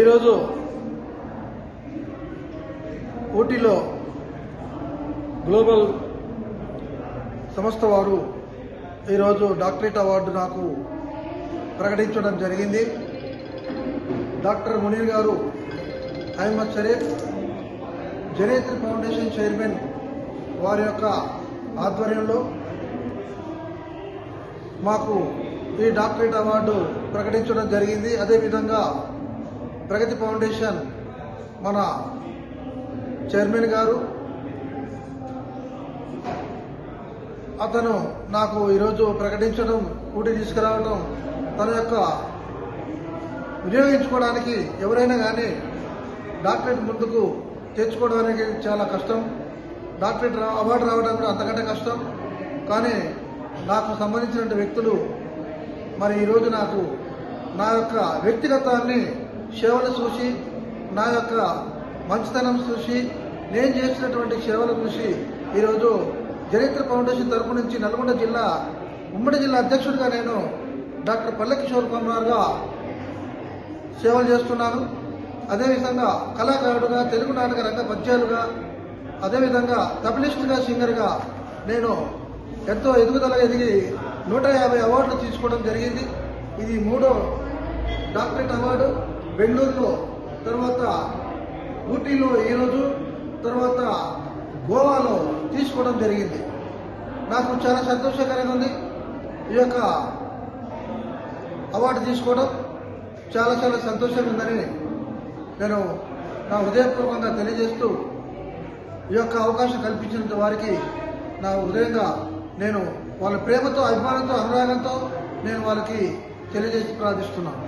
ఈరోజు ఊటీలో గ్లోబల్ సంస్థ వారు ఈరోజు డాక్టరేట్ అవార్డు నాకు ప్రకటించడం జరిగింది. Doctor Munir garu Ahmed Sharif Janetri foundation chairman వారి యొక్క ఆధ్వర్యంలో మాకు ఈ డాక్టరేట్ అవార్డు ప్రకటించడం జరిగింది. అదేవిధంగా ప్రగతి ఫౌండేషన్ మన చైర్మన్ గారు అతను నాకు ఈరోజు ప్రకటించడం ఊటి తీసుకురావడం తన యొక్క వినియోగించుకోవడానికి ఎవరైనా కానీ డాక్టరేట్ ముందుకు తెచ్చుకోవడానికి చాలా కష్టం. డాక్టరేట్ రా- అవార్డు రావడం కూడా అంతకంటే కష్టం. కానీ నాకు సంబంధించిన వ్యక్తులు మరి ఈరోజు నాకు నా యొక్క వ్యక్తిగతాన్ని సేవలు చూసి నా యొక్క మంచితనం చూసి నేను చేసినటువంటి సేవలు చూసి ఈరోజు చరిత్ర ఫౌండేషన్ తరపు నుంచి నల్గొండ జిల్లా ఉమ్మడి జిల్లా అధ్యక్షుడిగా నేను డాక్టర్ పల్లకిషోర్ కుమార్గా సేవలు చేస్తున్నాను. అదేవిధంగా కళాకారుడుగా తెలుగు నాటక రంగ పద్యాలుగా అదేవిధంగా తబలిస్ట్గా సింగర్గా నేను ఎంతో ఎదుగుదల ఎదిగి నూట యాభై అవార్డులు తీసుకోవడం జరిగింది. ఇది మూడో డాక్టరేట్ అవార్డు. బెంగళూరులో తర్వాత ఊటీలో ఈరోజు తర్వాత గోవాలో తీసుకోవడం జరిగింది. నాకు చాలా సంతోషకరంగా ఉంది. ఈ యొక్క అవార్డు తీసుకోవడం చాలా చాలా సంతోషంగా ఉందని నేను నా హృదయపూర్వకంగా తెలియజేస్తూ ఈ యొక్క అవకాశం కల్పించిన వారికి నా హృదయంగా నేను వాళ్ళ ప్రేమతో అభిమానంతో అనురాగంతో నేను వాళ్ళకి తెలియజేసి ప్రార్థిస్తున్నాను.